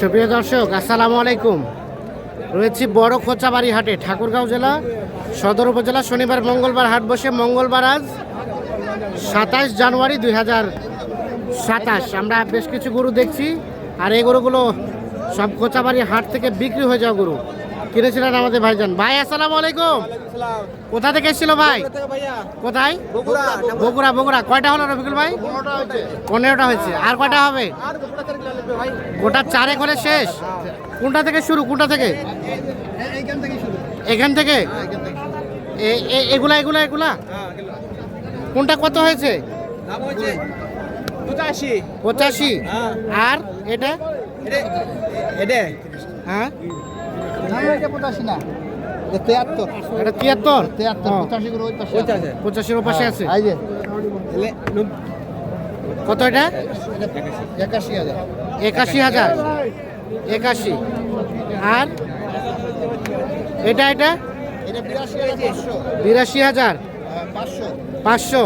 সুপ্রিয় দর্শক, আসসালামু আলাইকুম। রয়েছি বড় খোঁচাবাড়ি হাটে, ঠাকুরগাঁও জেলা, সদর উপজেলা, শনিবার, মঙ্গলবার হাট বসে। মঙ্গলবার আজ সাতাশ জানুয়ারি দুই হাজার সাতাশ। আমরা বেশ কিছু গরু দেখছি, আর এই গরুগুলো সব খোঁচাবাড়ি হাট থেকে বিক্রি হয়ে যাওয়া গরু। কিনেছিলেন আমাদের ভাইজান? ভাই আসসালামু আলাইকুম। কোথা থেকে এসেছিল ভাই? কোথায়? বগুড়া বগুড়া কয়টা হলো রফিকুল ভাই? পনেরোটা হয়েছে। আর কয়টা হবে? গোটা চারে করে শেষ। কোনটা থেকে শুরু? কোনটা থেকে? এখান থেকে? এ- এগুলা এগুলা এগুলা? কোনটা কত হয়েছে? পঁচাশি। আর এটা। হ্যাঁ? তেয়াত্তর। এটা তিয়াত্তর? তেয়াত্তর ও, পঁচাশি করে ওই পাশে পঁচাশির ওপাশে আছে? এই যে। কত এটা? একাশি হাজার। একাশি হাজার? একাশি। আর? এটা এটা? এটা বিরাশি হাজার পাঁচশো।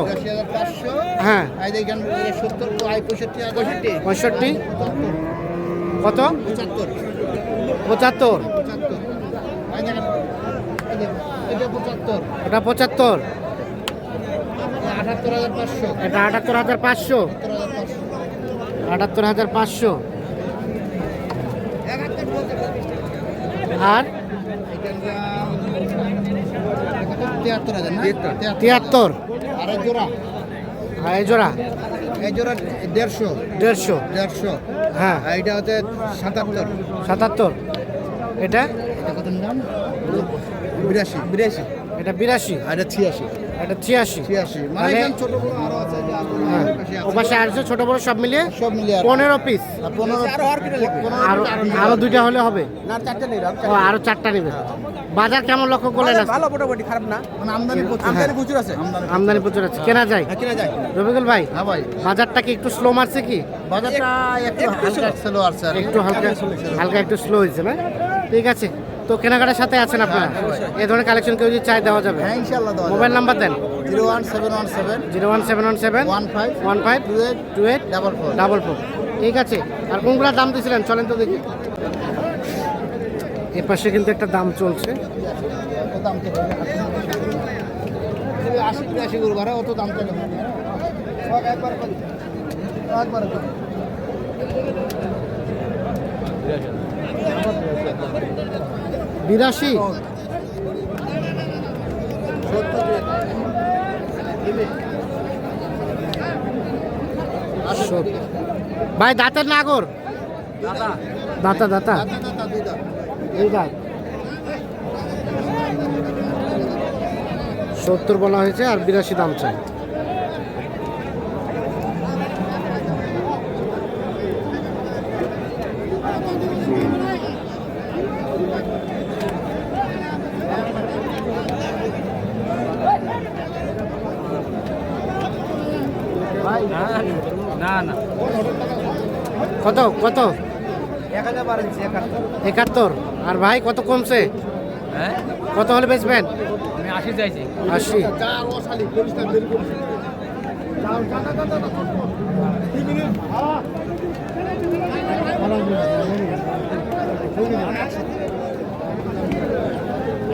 হ্যাঁ পঁয়ষট্টি কত? পঁচাত্তর। পঁচাত্তর পঁচাত্তর এই দেখেন, এই যে, এটা পঁচাত্তর। এটা পঁচাত্তর। আটাত্তর হাজার পাঁচশো। এটা আটাত্তর হাজার পাঁচশো। আটাত্তর হাজার পাঁচশো আর তিয়াত্তর আর জোড়া? আর জোড়া? এই জোড়া দেড়শো। দেড়শো। দেড়শো। হ্যাঁ। এটা হচ্ছে সাতাত্তর। সাতাত্তর। এটা? এটা কত নাম বিরাশি। বিরাশি। এটা বিরাশি। আর এটা ছিয়াশি। এটা ছিয়াশি। ছিয়াশি। মানে ছোট বড় আরও আছে যে আরও হ্যাঁ। পাশে আছে। ছোট বড় সব মিলিয়ে সব মিলিয়ে আর- পনেরো পিস আর পনেরো পনেরো আরও আরও দুইটা হলে হবে? না চারটে নেই ও আরও চারটা নেবে। বাজার কেমন লক্ষ্য করলেন ভালো মোটামুটি খারাপ না। মানে আমদানি প্রচুর। আমদানি প্রচুর আছে। আমদানি প্রচুর। আছে। কেনা যায়? হ্যাঁ, কিনা যায়। রবিকুল ভাই হ্যাঁ ভাই। বাজারটা কি একটু স্লো মারছে কি? বাজারটা একটু হালকা স্লো আছে একটু হালকা হালকা একটু স্লো হয়েছে না? ঠিক আছে। তো কেনাকাটার সাথে আছেন আপনারা? এই ধরনের কালেকশন কেউ যদি চাই দেওয়া যাবে। হ্যাঁ ইনশাল্লাহ দেওয়া মোবাইল নাম্বার দেন। Zero one seven one seven. Zero one seven one seven one five one five two eight two eight double four double four ঠিক আছে। আর কোনগুলোর দাম দিয়েছিলেন? চলেন তো দেখি। এ পাশে কিন্তু একটা দাম চলছে। আশি বিরাশি গরু ভাড়া অত দাম চলে একবার একবার। বিরাশি। ভাই দাঁতের নাগর দাতা। দাতা দুই সত্তর বলা হয়েছে আর বিরাশি দাম চাই। না না। কত কত? একাত্তর। আর ভাই কত কমছে? হ্যাঁ? কত হলে বেচবেন? আমি আশি চাইছি। আশি।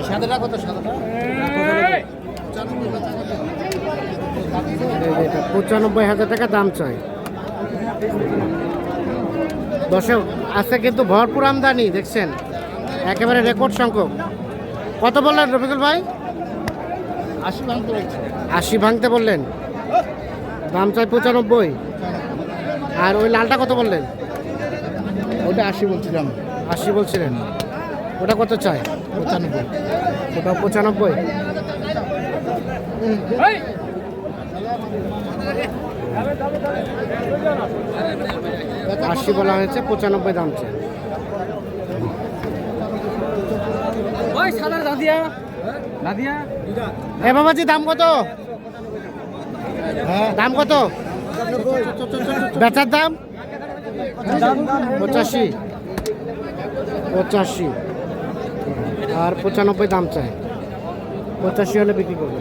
সাদাটা কত সাদাটা পঁচানব্বই হাজার টাকা দাম চাই। দর্শক আজকে কিন্তু ভরপুর আমদানি দেখছেন? একেবারে রেকর্ড সংখ্যক। কত বললেন রফিকুল ভাই? আশি ভাঙতে আশি ভাঙতে বললেন। দাম চাই পঁচানব্বই। আর ওই লালটা কত বললেন? ওটা আশি বলছিলাম। আশি বলছিলেন। ওটা কত চাই? পঁচানব্বই। ওটা পঁচানব্বই। আশি বলা হয়েছে পঁচানব্বই দাম চাই। এ বাবাজি দাম কত? হ্যাঁ দাম কত? বেচার দাম? পঁচাশি। পঁচাশি। আর পঁচানব্বই দাম চাই। পঁচাশি হলে বিক্রি করবে।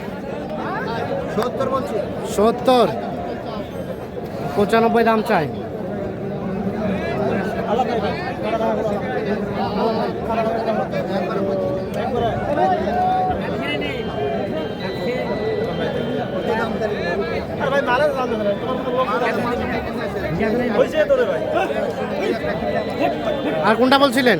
সত্তর পঁচানব্বই দাম চাই। আর কোনটা বলছিলেন?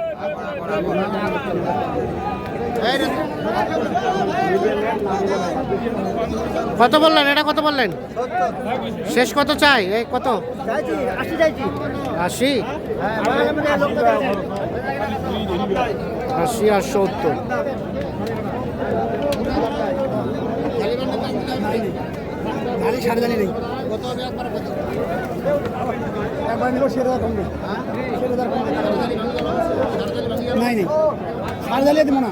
কত বললেন? এটা কত বললেন? শেষ কত চাই? এই কত? আশি? আশি আর সত্তর। গাড়ি নেই সেরে সেরে নাই। সাড়ে জ্বালিয়ে দিব না।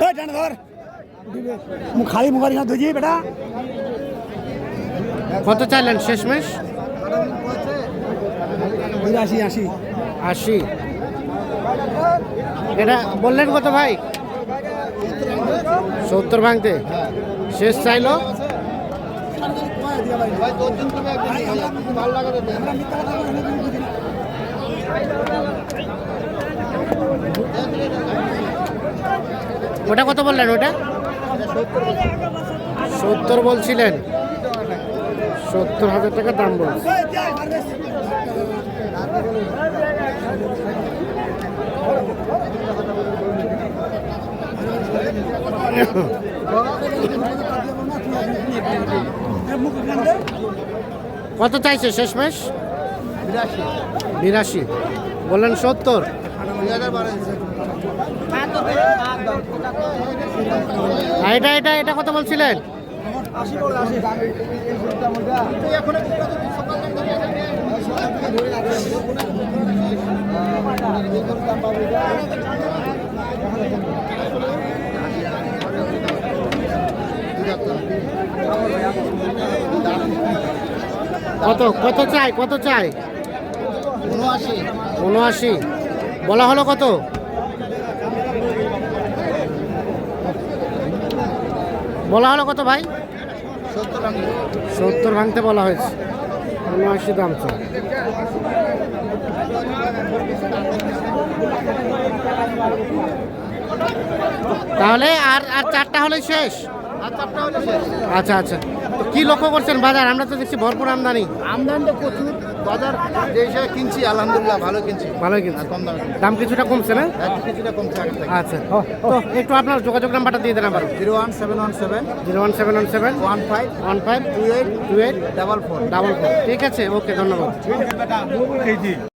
টানে ধর। খালি মুখারি না ধুজি বেটা। কত চাইলেন শেষমেশ? বিরাশি আশি। আশি। এটা বললেন কত ভাই? সত্তর ভাঙতে। শেষ চাইলো? ওটা কত বললেন ওটা? সত্তর বলছিলেন। সত্তর হাজার টাকা দাম বলছে। কত চাইছে শেষমেশ বিরাশি। বলেন সত্তর। এটা এটা এটা কত বলছিলেন? কত কত চাই কত চাই? উনআশি। বলা হলো কত? বলা হলো কত ভাই? সত্তর সত্তর ভাঙতে বলা হয়েছে। উনআশি দাম চাই। তাহলে আর আর চারটা হলে শেষ। আচ্ছা আচ্ছা। তো কি লক্ষ্য করছেন বাজার? আমরা তো দেখছি ভরপুর আমদানি। আমদানি তো প্রচুর। বাজার যে হিসাবে কিনছি আলহামদুলিল্লাহ ভালো কিনছি। ভালোই কিন্তু আর কম দামে দাম কিছুটা কমছে না? কিছুটা কমছে আচ্ছা। তো একটু আপনার যোগাযোগ নাম্বারটা দিয়ে দেন আবার zero one seven one seven zero one seven one seven one five one five two eight two eight double four. Double four. ঠিক আছে ওকে ধন্যবাদ।